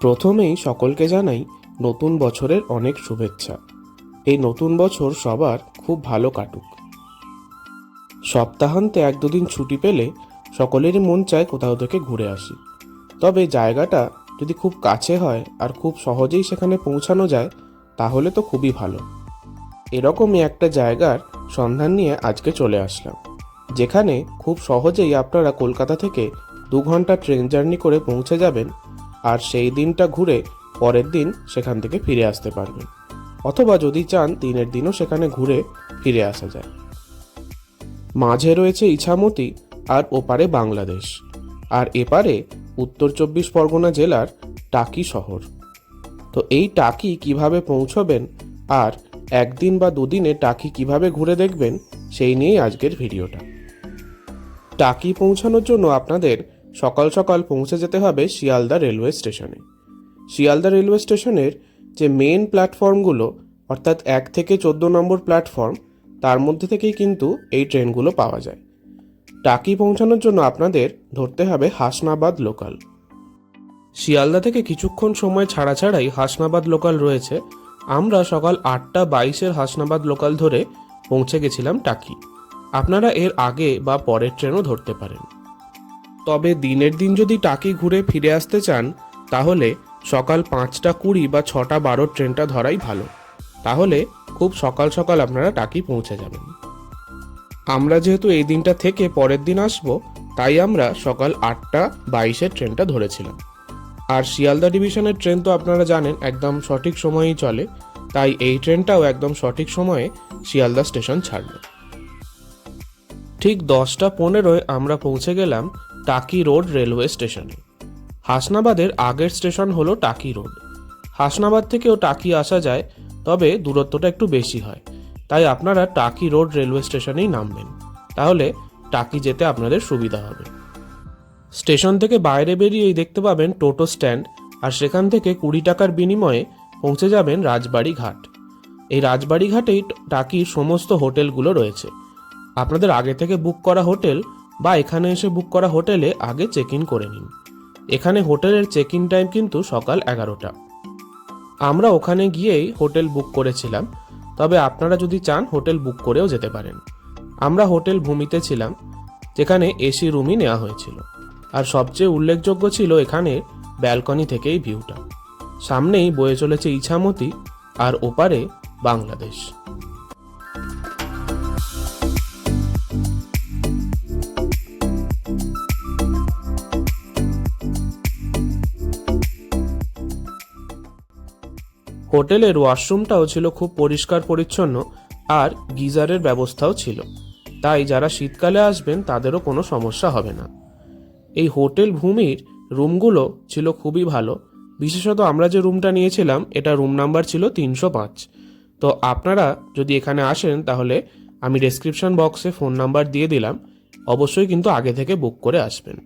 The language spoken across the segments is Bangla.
প্রথমেই সকলকে জানাই নতুন বছরের অনেক শুভেচ্ছা। এই নতুন বছর সবার খুব ভালো কাটুক। সপ্তাহান্তে এক দুদিন ছুটি পেলে সকলেরই মন চায় কোথাও থেকে ঘুরে আসি। তবে জায়গাটা যদি খুব কাছে হয় আর খুব সহজেই সেখানে পৌঁছানো যায়, তাহলে তো খুবই ভালো। এরকমই একটা জায়গার সন্ধান নিয়ে আজকে চলে আসলাম, যেখানে খুব সহজেই আপনারা কলকাতা থেকে দু ঘণ্টা ট্রেন জার্নি করে পৌঁছে যাবেন আর সেই দিনটা ঘুরে পরের দিন সেখান থেকে ফিরে আসতে পারবেন অথবা যদি চান, দিনের দিনও সেখানে ঘুরে ফিরে আসা যায়। মাঝে রয়েছে ইছামতি আর ওপারে বাংলাদেশ। আর এপারে উত্তর চব্বিশ পরগনা জেলার টাকি শহর। তো এই টাকি কীভাবে পৌঁছবেন আর একদিন বা দুদিনে টাকি কীভাবে ঘুরে দেখবেন, সেই নিয়েই আজকের ভিডিওটা। টাকি পৌঁছানোর জন্য আপনাদের সকাল সকাল পৌঁছে যেতে হবে শিয়ালদা রেলওয়ে স্টেশনে। শিয়ালদা রেলওয়ে স্টেশনের যে মেন প্ল্যাটফর্মগুলো অর্থাৎ এক থেকে চোদ্দ নম্বর প্ল্যাটফর্ম তার মধ্যে থেকেই কিন্তু এই ট্রেনগুলো পাওয়া যায়। টাকি পৌঁছানোর জন্য আপনাদের ধরতে হবে হাসনাবাদ লোকাল শিয়ালদা থেকে কিছুক্ষণ সময় ছাড়া ছাড়াই হাসনাবাদ লোকাল রয়েছে। আমরা সকাল আটটা বাইশের হাসনাবাদ লোকাল ধরে পৌঁছে গেছিলাম টাকি। আপনারা এর আগে বা পরের ট্রেনও ধরতে পারেন। তবে দিনের দিন যদি টাকি ঘুরে ফিরে আসতে চান, তাহলে সকাল পাঁচটা কুড়ি বা ছটা বারো ট্রেনটা ধরাই ভালো। তাহলে খুব সকাল সকাল আপনারা টাকি পৌঁছে যাবেন। আমরা যেহেতু এই দিনটা থেকে পরের দিন আসব, তাই আমরা সকাল আটটা বাইশের ট্রেনটা ধরেছিলাম। আর শিয়ালদা ডিভিশনের ট্রেন তো আপনারা জানেন, একদম সঠিক সময়েই চলে। তাই এই ট্রেনটাও একদম সঠিক সময়ে শিয়ালদা স্টেশন ছাড়ল। ঠিক দশটা পনেরোয় আমরা পৌঁছে গেলাম টাকি রোড রেলওয়ে স্টেশনে। হাসনাবাদের আগের স্টেশন হলো টাকি রোড। হাসনাবাদ থেকেও টাকি আসা যায়, তবে দূরত্বটা একটু বেশি হয়। তাই আপনারা টাকি রোড রেলওয়ে স্টেশনেই নামবেন। তাহলে টাকি যেতে আপনাদের সুবিধা হবে। স্টেশন থেকে বাইরে বেরিয়েই দেখতে পাবেন টোটো স্ট্যান্ড আর সেখান থেকে কুড়ি টাকার বিনিময়ে পৌঁছে যাবেন রাজবাড়ি ঘাট। এই রাজবাড়ি ঘাটেই টাকির সমস্ত হোটেলগুলো রয়েছে। আপনাদের আগে থেকে বুক করা হোটেল বা এখানে এসে বুক করা হোটেলে আগে চেক ইন করে নিন। এখানে হোটেলের চেক ইন টাইম কিন্তু সকাল এগারোটা। আমরা ওখানে গিয়েই হোটেল বুক করেছিলাম, তবে আপনারা যদি চান হোটেল বুক করেও যেতে পারেন। আমরা হোটেল ভূমিতে ছিলাম, যেখানে এসি রুমই নেওয়া হয়েছিল। আর সবচেয়ে উল্লেখযোগ্য ছিল এখানে ব্যালকনি থেকেই ভিউটা সামনেই বয়ে চলেছে ইছামতি আর ওপারে বাংলাদেশ। হোটেলের ওয়াশরুমটাও ছিল খুব পরিষ্কার পরিচ্ছন্ন আর গিজারের ব্যবস্থাও ছিল। তাই যারা শীতকালে আসবেন, তাদেরও কোনো সমস্যা হবে না। এই হোটেল ভূমির রুমগুলো ছিল খুবই ভালো। বিশেষত আমরা যে রুমটা নিয়েছিলাম, এটা রুম নাম্বার ছিল তিনশো পাঁচ। তো আপনারা যদি এখানে আসেন, তাহলে আমি ডেসক্রিপশন বক্সে ফোন নাম্বার দিয়ে দিলাম। অবশ্যই কিন্তু আগে থেকে বুক করে আসবেন।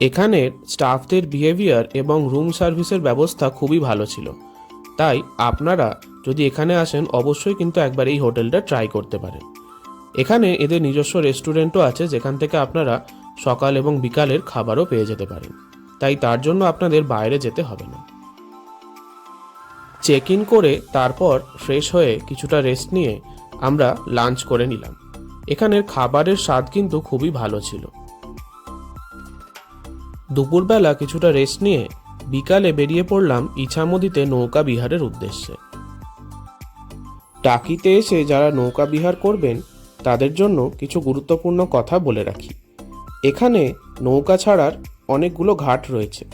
এখানের স্টাফদের বিহেভিয়ার এবং রুম সার্ভিসের ব্যবস্থা খুবই ভালো ছিল। তাই আপনারা যদি এখানে আসেন, অবশ্যই কিন্তু একবার এই হোটেলটা ট্রাই করতে পারেন। এখানে এদের নিজস্ব রেস্টুরেন্টও আছে, যেখান থেকে আপনারা সকাল এবং বিকালের খাবারও পেয়ে যেতে পারেন। তাই তার জন্য আপনাদের বাইরে যেতে হবে না। চেক ইন করে তারপর ফ্রেশ হয়ে কিছুটা রেস্ট নিয়ে আমরা লাঞ্চ করে নিলাম। এখানের খাবারের স্বাদ কিন্তু খুবই ভালো ছিল। দুপুরবেলা কিছুটা রেস্ট নিয়ে বিকালে বেরিয়ে পড়লাম ইছামতিতে নৌকা বিহারের উদ্দেশ্যে। টাকিতে এসে যারা নৌকা বিহার করবেন, তাদের জন্য কিছু গুরুত্বপূর্ণ কথা বলে রাখি। এখানে নৌকা ছাড়ার অনেকগুলো ঘাট রয়েছে।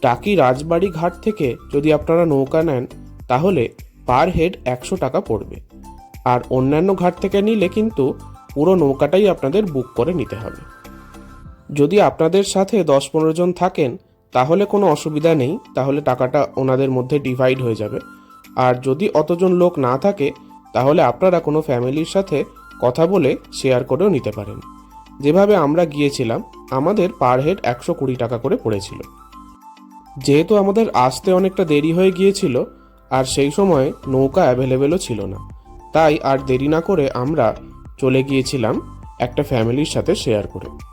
টাকি রাজবাড়ি ঘাট থেকে যদি আপনারা নৌকা নেন, তাহলে পার হেড একশো টাকা পড়বে। আর অন্যান্য ঘাট থেকে নিলে কিন্তু পুরো নৌকাটাই আপনাদের বুক করে নিতে হবে। যদি আপনাদের সাথে দশ পনেরো জন থাকেন তাহলে কোনো অসুবিধা নেই, তাহলে টাকাটা ওনাদের মধ্যে ডিভাইড হয়ে যাবে। আর যদি অতজন লোক না থাকে, তাহলে আপনারা কোনো ফ্যামিলির সাথে কথা বলে শেয়ার করেও নিতে পারেন। যেভাবে আমরা গিয়েছিলাম, আমাদের পার হেড একশো কুড়ি টাকা করে পড়েছিল। যেহেতু আমাদের আসতে অনেকটা দেরি হয়ে গিয়েছিল, আর সেই সময় নৌকা অ্যাভেলেবেলও ছিল না, তাই আর দেরি না করে আমরা চলে গিয়েছিলাম একটা ফ্যামিলির সাথে শেয়ার করে।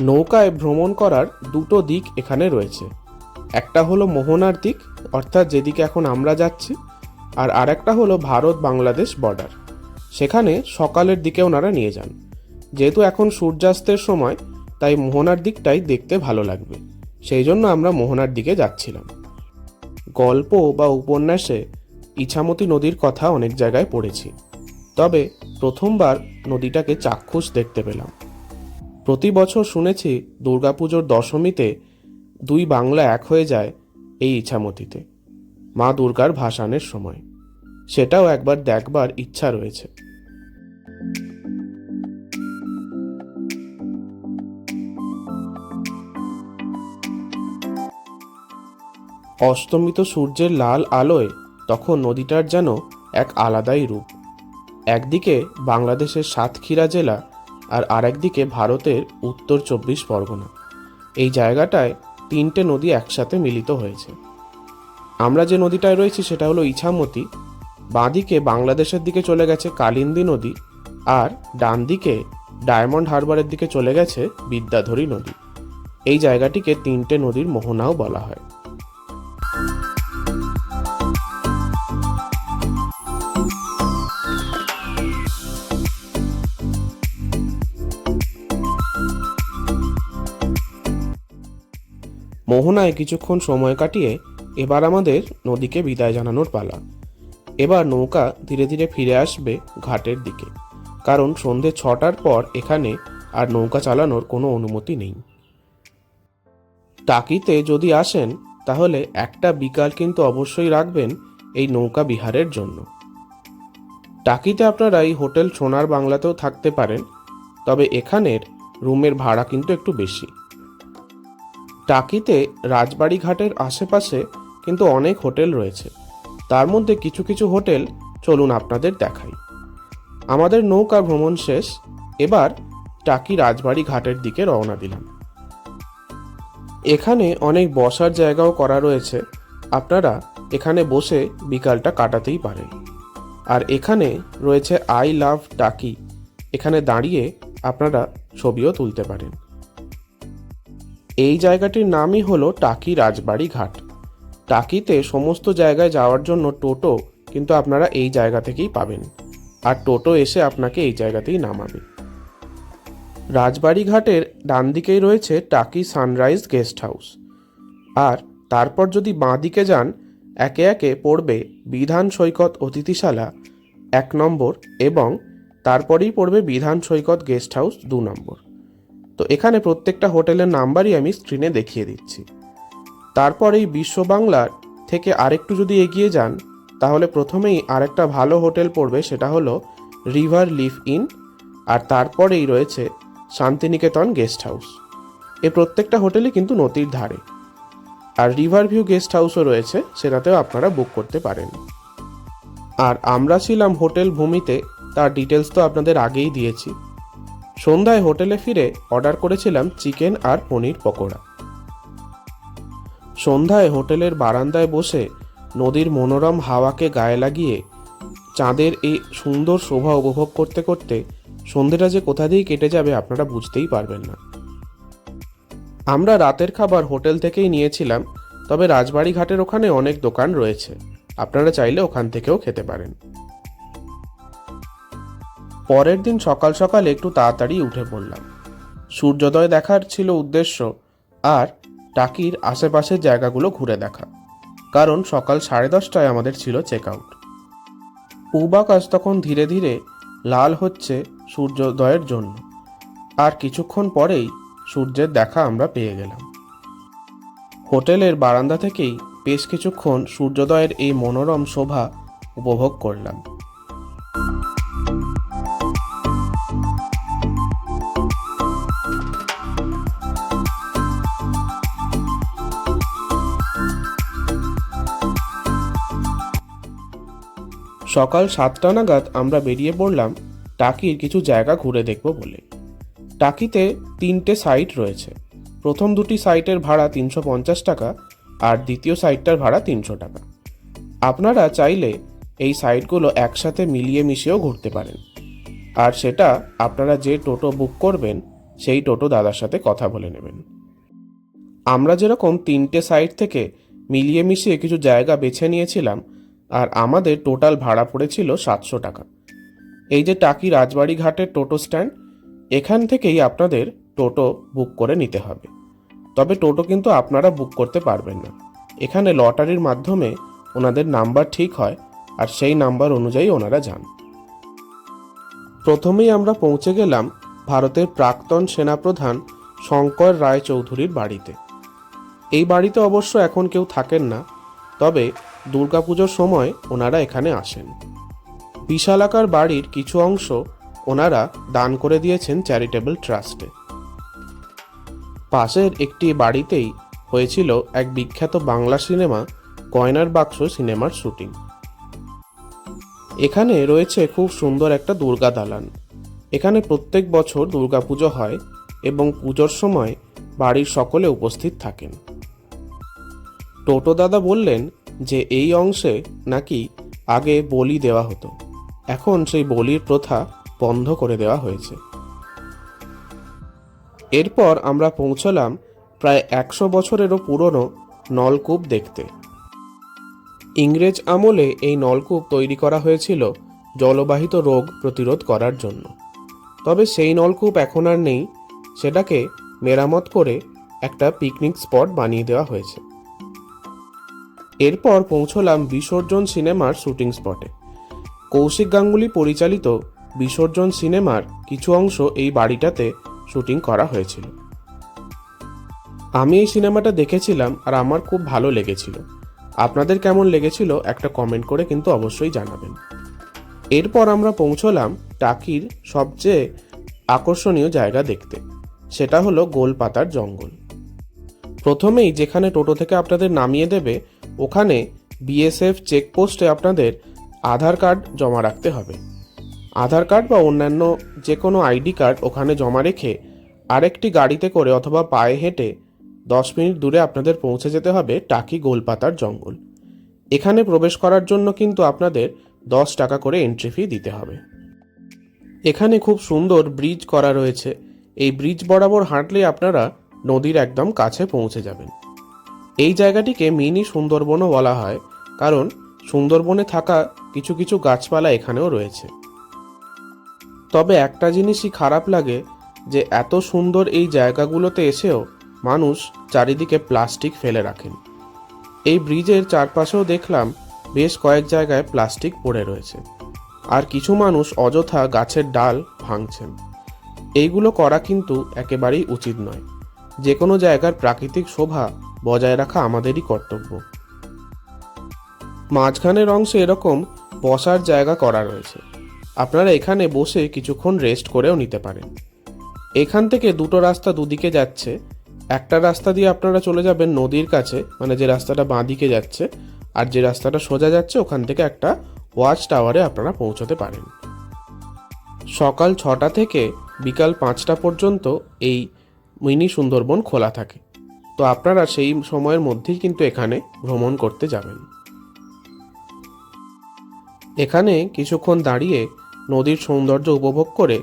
নৌকায় ভ্রমণ করার দুটো দিক এখানে রয়েছে। একটা হলো মোহনার দিক, অর্থাৎ যেদিকে এখন আমরা যাচ্ছি, আর আরেকটা হলো ভারত বাংলাদেশ বর্ডার সেখানে সকালের দিকে ওনারা নিয়ে যান। যেহেতু এখন সূর্যাস্তের সময়, তাই মোহনার দিকটাই দেখতে ভালো লাগবে। সেই জন্য আমরা মোহনার দিকে যাচ্ছিলাম। গল্প বা উপন্যাসে ইছামতি নদীর কথা অনেক জায়গায় পড়েছি। তবে প্রথমবার নদীটাকে চাক্ষুষ দেখতে পেলাম। প্রতি বছর শুনেছি দুর্গাপুজোর দশমীতে দুই বাংলা এক হয়ে যায় এই ইছামতিতে মা দুর্গার ভাসানের সময়। সেটাও একবার দেখবার ইচ্ছা রয়েছে। অস্তমিত সূর্যের লাল আলোয় তখন নদীটার যেন এক আলাদাই রূপ। একদিকে বাংলাদেশের সাতক্ষীরা জেলা আর আরেকদিকে ভারতের উত্তর চব্বিশ পরগনা। এই জায়গাটায় তিনটে নদী একসাথে মিলিত হয়েছে। আমরা যে নদীটায় রয়েছি সেটা হলো ইছামতি, বাঁদিকে বাংলাদেশের দিকে চলে গেছে কালিন্দী নদী আর ডান দিকে ডায়মন্ড হারবারের দিকে চলে গেছে বিদ্যাধরী নদী। এই জায়গাটিকে তিনটে নদীর মোহনাও বলা হয়। মোহনায় কিছুক্ষণ সময় কাটিয়ে এবার আমাদের নদীকে বিদায় জানানোর পালা। এবার নৌকা ধীরে ধীরে ফিরে আসবে ঘাটের দিকে, কারণ সন্ধে ছটার পর এখানে আর নৌকা চালানোর কোনো অনুমতি নেই। টাকিতে যদি আসেন, তাহলে একটা বিকাল কিন্তু অবশ্যই রাখবেন এই নৌকা বিহারের জন্য। টাকিতে আপনারা এই হোটেল সোনার বাংলাতেও থাকতে পারেন, তবে এখানের রুমের ভাড়া কিন্তু একটু বেশি। টাকিতে রাজবাড়ি ঘাটের আশেপাশে কিন্তু অনেক হোটেল রয়েছে। তার মধ্যে কিছু কিছু হোটেল চলুন আপনাদের দেখাই। আমাদের নৌকা ভ্রমণ শেষ, এবার টাকি রাজবাড়ি ঘাটের দিকে রওনা দিলাম। এখানে অনেক বসার জায়গাও করা রয়েছে। আপনারা এখানে বসে বিকালটা কাটাতেই পারেন। আর এখানে রয়েছে আই লাভ টাকি। এখানে দাঁড়িয়ে আপনারা ছবিও তুলতে পারেন। এই জায়গাটির নামই হলো টাকি রাজবাড়ি ঘাট। টাকিতে সমস্ত জায়গায় যাওয়ার জন্য টোটো কিন্তু আপনারা এই জায়গা থেকেই পাবেন। আর টোটো এসে আপনাকে এই জায়গাতেই নামাবে। রাজবাড়ি ঘাটের ডান দিকেই রয়েছে টাকি সানরাইজ গেস্ট হাউস। আর তারপর যদি বাঁ দিকে যান, একে একে পড়বে বিধান সৈকত অতিথিশালা এক নম্বর এবং তারপরেই পড়বে বিধান সৈকত গেস্ট হাউস দু নম্বর। তো এখানে প্রত্যেকটা হোটেলের নাম্বারই আমি স্ক্রিনে দেখিয়ে দিচ্ছি। তারপর এই বিশ্ব বাংলার থেকে আরেকটু যদি এগিয়ে যান, তাহলে প্রথমেই আরেকটা ভালো হোটেল পড়বে, সেটা হলো রিভার লিফ ইন, আর তারপরেই রয়েছে শান্তিনিকেতন গেস্ট হাউস। এ প্রত্যেকটা হোটেলই কিন্তু নদীর ধারে। আর রিভার ভিউ গেস্ট হাউসও রয়েছে, সেটাতেও আপনারা বুক করতে পারেন। আর আমরা ছিলাম হোটেল ভূমিতে, তার ডিটেলস তো আপনাদের আগেই দিয়েছি। সন্ধ্যায় হোটেলে ফিরে অর্ডার করেছিলাম চিকেন আর পনির পকোড়া। সন্ধ্যায় হোটেলের বারান্দায় বসে নদীর মনোরম হাওয়াকে গায়ে লাগিয়ে চাঁদের এই সুন্দর শোভা উপভোগ করতে করতে সন্ধ্যেটা যে কোথা দিয়েই কেটে যাবে আপনারা বুঝতেই পারবেন না। আমরা রাতের খাবার হোটেল থেকেই নিয়েছিলাম, তবে রাজবাড়ি ঘাটের ওখানে অনেক দোকান রয়েছে। আপনারা চাইলে ওখান থেকেও খেতে পারেন। পরের দিন সকাল সকাল একটু তাড়াতাড়ি উঠে পড়লাম। সূর্যোদয় দেখার ছিল উদ্দেশ্য আর টাকির আশেপাশের জায়গাগুলো ঘুরে দেখা, কারণ সকাল সাড়ে দশটায় আমাদের ছিল চেক আউট পূব তখন ধীরে ধীরে লাল হচ্ছে সূর্যোদয়ের জন্য, আর কিছুক্ষণ পরেই সূর্যের দেখা আমরা পেয়ে গেলাম। হোটেলের বারান্দা থেকেই বেশ কিছুক্ষণ সূর্যোদয়ের এই মনোরম শোভা উপভোগ করলাম। সকাল সাতটা নাগাদ আমরা বেরিয়ে পড়লাম টাকির কিছু জায়গা ঘুরে দেখব বলে। টাকিতে তিনটে সাইট রয়েছে। প্রথম দুটি সাইটের ভাড়া তিনশো পঞ্চাশ টাকা, আর দ্বিতীয় সাইটটার ভাড়া তিনশো টাকা। আপনারা চাইলে এই সাইটগুলো একসাথে মিলিয়ে মিশিয়েও ঘুরতে পারেন। আর সেটা আপনারা যে টোটো বুক করবেন, সেই টোটো দাদার সাথে কথা বলে নেবেন। আমরা যেরকম তিনটে সাইট থেকে মিলিয়ে মিশিয়ে কিছু জায়গা বেছে নিয়েছিলাম আর আমাদের টোটাল ভাড়া পড়েছিল সাতশো টাকা। এই যে টাকি রাজবাড়ি ঘাটের টোটো স্ট্যান্ড, এখান থেকেই আপনাদের টোটো বুক করে নিতে হবে। তবে টোটো কিন্তু আপনারা বুক করতে পারবেন না। এখানে লটারির মাধ্যমে ওনাদের নাম্বার ঠিক হয় আর সেই নাম্বার অনুযায়ী ওনারা যান। প্রথমেই আমরা পৌঁছে গেলাম ভারতের প্রাক্তন সেনাপ্রধান শঙ্কর রায় চৌধুরীর বাড়িতে। এই বাড়িতে অবশ্য এখন কেউ থাকেন না, তবে দুর্গাপুজোর সময় ওনারা এখানে আসেন। বিশালাকার বাড়ির কিছু অংশ ওনারা দান করে দিয়েছেন চ্যারিটেবল ট্রাস্টে। পাশের একটি বাড়িতেই হয়েছিল এক বিখ্যাত বাংলা সিনেমা, গয়নার বাক্স সিনেমার শুটিং। এখানে রয়েছে খুব সুন্দর একটা দুর্গা দালান। এখানে প্রত্যেক বছর দুর্গাপুজো হয় এবং পুজোর সময় বাড়ির সকলে উপস্থিত থাকেন। টোটো দাদা বললেন যে এই অংশে নাকি আগে বলি দেওয়া হতো। এখন সেই বলির প্রথা বন্ধ করে দেওয়া হয়েছে। এরপর আমরা পৌঁছলাম প্রায় একশো বছরেরও পুরনো নলকূপ দেখতে। ইংরেজ আমলে এই নলকূপ তৈরি করা হয়েছিল জলবাহিত রোগ প্রতিরোধ করার জন্য। তবে সেই নলকূপ এখন আর নেই, সেটাকে মেরামত করে একটা পিকনিক স্পট বানিয়ে দেওয়া হয়েছে। এরপর পৌঁছলাম বিসর্জন সিনেমার শুটিং স্পটে। কৌশিক গাঙ্গুলি পরিচালিত বিসর্জন সিনেমার কিছু অংশ এই বাড়িটাতে শুটিং করা হয়েছিল। আমি এই সিনেমাটা দেখেছিলাম আর আমার খুব ভালো লেগেছিল। আপনাদের কেমন লেগেছিল একটা কমেন্ট করে কিন্তু অবশ্যই জানাবেন। এরপর আমরা পৌঁছলাম টাকির সবচেয়ে আকর্ষণীয় জায়গা দেখতে। সেটা হলো গোলপাতার জঙ্গল। প্রথমেই যেখানে টোটো থেকে আপনাদের নামিয়ে দেবে ওখানে বিএসএফ চেকপোস্টে আপনাদের আধার কার্ড জমা রাখতে হবে। আধার কার্ড বা অন্যান্য যে কোনো আইডি কার্ড ওখানে জমা রেখে আরেকটি গাড়িতে করে অথবা পায়ে হেঁটে দশ মিনিট দূরে আপনাদের পৌঁছে যেতে হবে টাকি গোলপাতার জঙ্গল। এখানে প্রবেশ করার জন্য কিন্তু আপনাদের দশ টাকা করে এন্ট্রি ফি দিতে হবে। এখানে খুব সুন্দর ব্রিজ করা রয়েছে। এই ব্রিজ বরাবর হাঁটলে আপনারা নদীর একদম কাছে পৌঁছে যাবেন। এই জায়গাটিকে মিনি সুন্দরবনও বলা হয়, কারণ সুন্দরবনে থাকা কিছু কিছু গাছপালা এখানেও রয়েছে। তবে একটা জিনিসই খারাপ লাগে যে এত সুন্দর এই জায়গাগুলোতে এসেও মানুষ চারিদিকে প্লাস্টিক ফেলে রাখেন। এই ব্রিজের চারপাশেও দেখলাম বেশ কয়েক জায়গায় প্লাস্টিক পড়ে রয়েছে, আর কিছু মানুষ অযথা গাছের ডাল ভাঙছেন। এইগুলো করা কিন্তু একেবারেই উচিত নয়। যে কোনো জায়গার প্রাকৃতিক শোভা বজায় রাখা আমাদেরই কর্তব্য। মাঝখানের অংশে এরকম বসার জায়গা করা রয়েছে। আপনারা এখানে বসে কিছুক্ষণ রেস্ট করেও নিতে পারেন। এখান থেকে দুটো রাস্তা দুদিকে যাচ্ছে। একটা রাস্তা দিয়ে আপনারা চলে যাবেন নদীর কাছে মানে যে রাস্তাটা বাঁ দিকে যাচ্ছে, আর যে রাস্তাটা সোজা যাচ্ছে, ওখান থেকে একটা ওয়াচ টাওয়ারে আপনারা পৌঁছতে পারেন। সকাল ছটা থেকে বিকাল পাঁচটা পর্যন্ত এই মিনি সুন্দরবন খোলা থাকে। তো আপনারা সেই সময়ের মধ্যেই কিন্তু এখানে ভ্রমণ করতে যাবেন। এখানে কিছুক্ষণ দাঁড়িয়ে নদীর সৌন্দর্য উপভোগ করে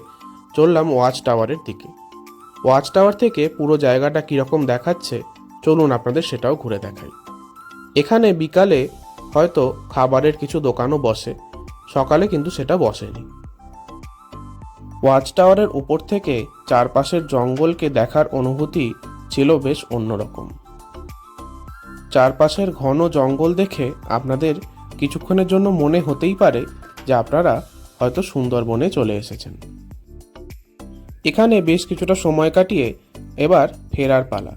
চললাম ওয়াচ টাওয়ারের দিকে। ওয়াচ টাওয়ার থেকে পুরো জায়গাটা কীরকম দেখাচ্ছে, চলুন আপনাদের সেটাও ঘুরে দেখাই। এখানে বিকালে হয়তো খাবারের কিছু দোকানও বসে, সকালে কিন্তু সেটা বসেনি। ওয়াচ টাওয়ারের উপর থেকে চারপাশের জঙ্গলকে দেখার অনুভূতি ছিল বেশ অন্যরকম। চারপাশের ঘন জঙ্গল দেখে আপনাদের কিছুক্ষণের জন্য মনে হতেই পারে যে আপনারা হয়তো সুন্দরবনে চলে এসেছেন। এখানে বেশ কিছুটা সময় কাটিয়ে এবার ফেরার পালা।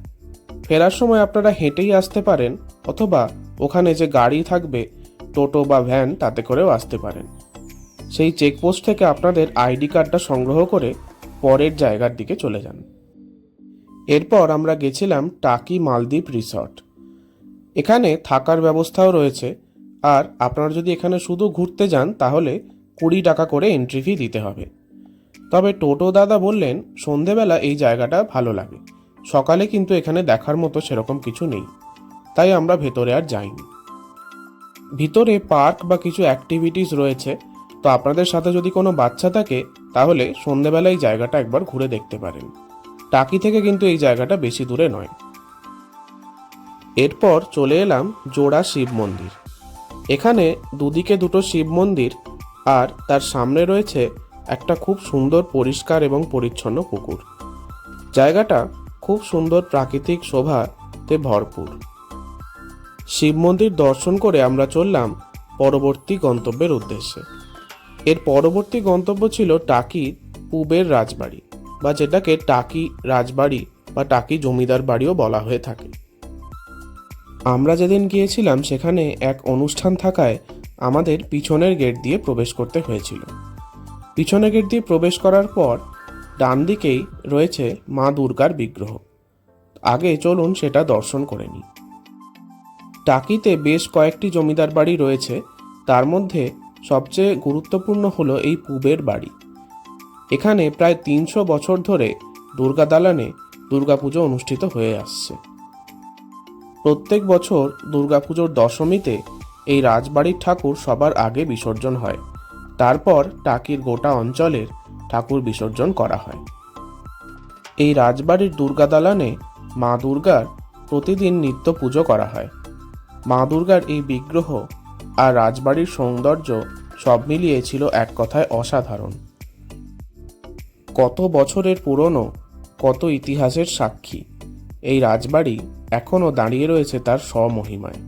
ফেরার সময় আপনারা হেঁটেই আসতে পারেন অথবা ওখানে যে গাড়ি থাকবে, টোটো বা ভ্যান তাতে করেও আসতে পারেন। সেই চেকপোস্ট থেকে আপনাদের আইডি কার্ডটা সংগ্রহ করে পরের জায়গার দিকে চলে যান। এরপর আমরা গেছিলাম টাকি মালদ্বীপ রিসর্ট। এখানে থাকার ব্যবস্থাও রয়েছে। আর আপনারা যদি এখানে শুধু ঘুরতে যান, তাহলে কুড়ি টাকা করে এন্ট্রি ফি দিতে হবে। তবে টোটো দাদা বললেন, সন্ধেবেলা এই জায়গাটা ভালো লাগে। সকালে কিন্তু এখানে দেখার মতো সেরকম কিছু নেই। তাই আমরা ভেতরে আর যাইনি। ভিতরে পার্ক বা কিছু অ্যাক্টিভিটিস রয়েছে। তো আপনাদের সাথে যদি কোনো বাচ্চা থাকে, তাহলে সন্ধেবেলা এই জায়গাটা একবার ঘুরে দেখতে পারেন। টাকি থেকে কিন্তু এই জায়গাটা বেশি দূরে নয়। এরপর চলে এলাম জোড়া শিব মন্দির। এখানে দুদিকে দুটো শিব মন্দির আর তার সামনে রয়েছে একটা খুব সুন্দর পরিষ্কার এবং পরিচ্ছন্ন পুকুর। জায়গাটা খুব সুন্দর প্রাকৃতিক শোভাতে ভরপুর। শিব মন্দির দর্শন করে আমরা চললাম পরবর্তী গন্তব্যের উদ্দেশ্যে। এর পরবর্তী গন্তব্য ছিল টাকি পূবের রাজবাড়ি। বা যেটাকে টাকি রাজবাড়ি বা টাকি জমিদার বাড়িও বলা হয়ে থাকে। আমরা যেদিন গিয়েছিলাম, সেখানে এক অনুষ্ঠান থাকায় আমাদের পিছনের গেট দিয়ে প্রবেশ করতে হয়েছিল। পিছনের গেট দিয়ে প্রবেশ করার পর ডান দিকেই রয়েছে মা দুর্গার বিগ্রহ। আগে চলুন সেটা দর্শন করে নিই। টাকিতে বেশ কয়েকটি জমিদার বাড়ি রয়েছে। তার মধ্যে সবচেয়ে গুরুত্বপূর্ণ হলো এই পুবের বাড়ি। এখানে প্রায় তিনশো বছর ধরে দুর্গা দালানে দুর্গাপুজো অনুষ্ঠিত হয়ে আসছে। প্রত্যেক বছর দুর্গাপুজোর দশমীতে এই রাজবাড়ির ঠাকুর সবার আগে বিসর্জন হয়। তারপর টাকির গোটা অঞ্চলের ঠাকুর বিসর্জন করা হয়। এই রাজবাড়ির দুর্গা দালানে মা দুর্গার প্রতিদিন নিত্য পুজো করা হয়। মা দুর্গার এই বিগ্রহ আর রাজবাড়ির সৌন্দর্য সব মিলিয়ে ছিল এক কথায় অসাধারণ। কত বছরের পুরনো, কত ইতিহাসের সাক্ষী। এই রাজবাড়ি এখনও দাঁড়িয়ে রয়েছে তার স্বমহিমায়।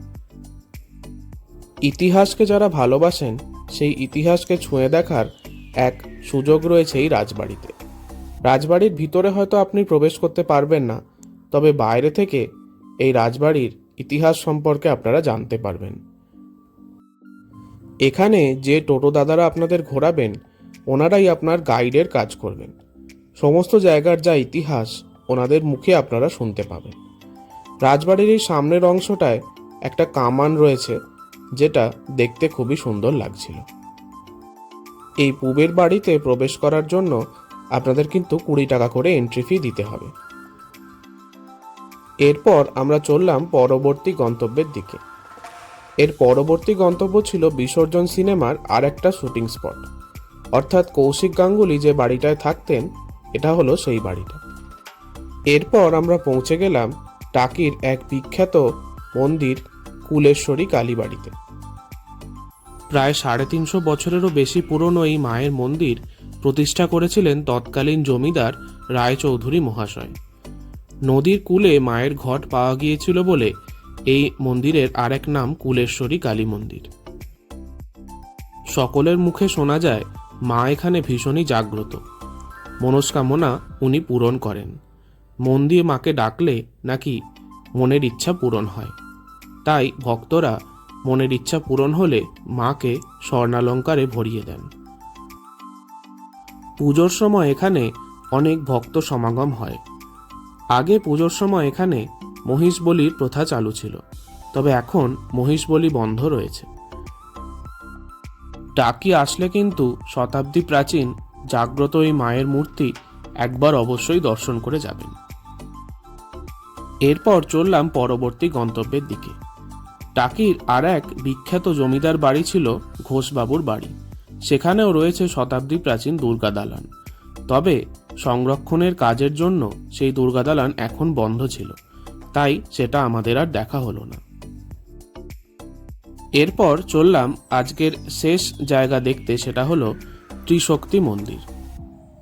ইতিহাসকে যারা ভালোবাসেন, সেই ইতিহাসকে ছুঁয়ে দেখার এক সুযোগ রয়েছে এই রাজবাড়িতে। রাজবাড়ির ভিতরে হয়তো আপনি প্রবেশ করতে পারবেন না, তবে বাইরে থেকে এই রাজবাড়ির ইতিহাস সম্পর্কে আপনারা জানতে পারবেন। এখানে যে টোটো দাদারা আপনাদের ঘোরাবেন, ওনারাই আপনার গাইডের কাজ করবেন। সমস্ত জায়গার যা ইতিহাস ওনাদের মুখে আপনারা শুনতে পাবেন। রাজবাড়ির এই সামনের অংশটায় একটা কামান রয়েছে, যেটা দেখতে খুবই সুন্দর লাগছিল। এই পুবের বাড়িতে প্রবেশ করার জন্য আপনাদের কিন্তু কুড়ি টাকা করে এন্ট্রি ফি দিতে হবে। এরপর আমরা চললাম পরবর্তী গন্তব্যের দিকে। এর পরবর্তী গন্তব্য ছিল বিসর্জন সিনেমার আর একটা শুটিং স্পট। অর্থাৎ কৌশিক গাঙ্গুলি যে বাড়িটায় থাকতেন এটা হলো সেই বাড়িটা। এরপর আমরা পৌঁছে গেলাম টাকির এক বিখ্যাত মন্দির কুলেশ্বরী কালীবাড়িতে প্রায় সাড়ে তিনশো বছরেরও বেশি পুরনো এই মায়ের মন্দির প্রতিষ্ঠা করেছিলেন তৎকালীন জমিদার রায়চৌধুরী মহাশয়। নদীর কূলে মায়ের ঘট পাওয়া গিয়েছিল বলে এই মন্দিরের আরেক নাম কুলেশ্বরী কালী মন্দির। সকলের মুখে শোনা যায়, মা এখানে ভীষণই জাগ্রত। মনস্কামনা উনি পূরণ করেন। মন দিয়ে মাকে ডাকলে নাকি মনের ইচ্ছা পূরণ হয়। তাই ভক্তরা মনের ইচ্ছা পূরণ হলে মাকে স্বর্ণালঙ্কারে ভরিয়ে দেন। পুজোর সময় এখানে অনেক ভক্ত সমাগম হয়। আগে পুজোর সময় এখানে মহিষ বলির প্রথা চালু ছিল, তবে এখন মহিষ বলি বন্ধ রয়েছে। টাকি আসলে কিন্তু শতাব্দী প্রাচীন জাগ্রত এই মায়ের মূর্তি একবার অবশ্যই দর্শন করে যাবেন। এরপর চললাম পরবর্তী গন্তব্যের দিকে। টাকির আর এক বিখ্যাত জমিদার বাড়ি ছিল ঘোষবাবুর বাড়ি। সেখানেও রয়েছে শতাব্দী প্রাচীন দুর্গা দালান। তবে সংরক্ষণের কাজের জন্য সেই দুর্গা দালান এখন বন্ধ ছিল। তাই সেটা আমাদের আর দেখা হলো না। এরপর চললাম আজকের শেষ জায়গা দেখতে, সেটা হলো ত্রিশক্তি মন্দির।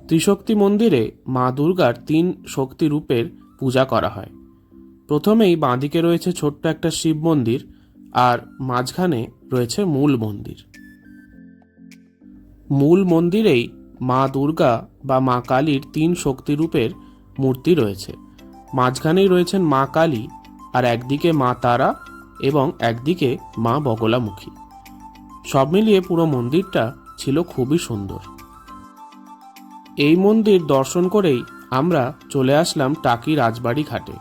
ত্রিশক্তি মন্দিরে মা দুর্গার তিন শক্তি রূপের পূজা করা হয়। প্রথমেই বাঁদিকে রয়েছে ছোট্ট একটা শিব মন্দির আর মাঝখানে রয়েছে মূল মন্দির। মূল মন্দিরেই মা দুর্গা বা মা কালীর তিন শক্তিরূপের মূর্তি রয়েছে। মাঝখানেই রয়েছেন মা কালী আর একদিকে মা তারা এবং একদিকে মা বগলামুখী। সব মিলিয়ে পুরো মন্দিরটা ছিল খুবই সুন্দর। এই মন্দির দর্শন করেই আমরা চলে আসলাম টাকি রাজবাড়ি ঘাটে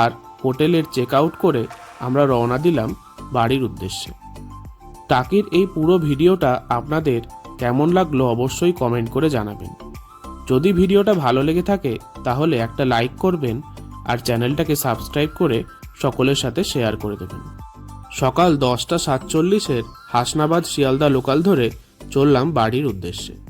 আর হোটেলের চেক আউট করে আমরা রওনা দিলাম বাড়ির উদ্দেশ্যে। টাকির এই পুরো ভিডিওটা আপনাদের কেমন লাগল অবশ্যই কমেন্ট করে জানাবেন। যদি ভিডিওটা ভালো লেগে থাকে, তাহলে একটা লাইক করবেন আর চ্যানেলটাকে সাবস্ক্রাইব করে সকলের সাথে শেয়ার করে দেবেন। সকাল দশটা সাতচল্লিশের হাসনাবাদ শিয়ালদা লোকাল ধরে চললাম বাড়ির উদ্দেশ্যে।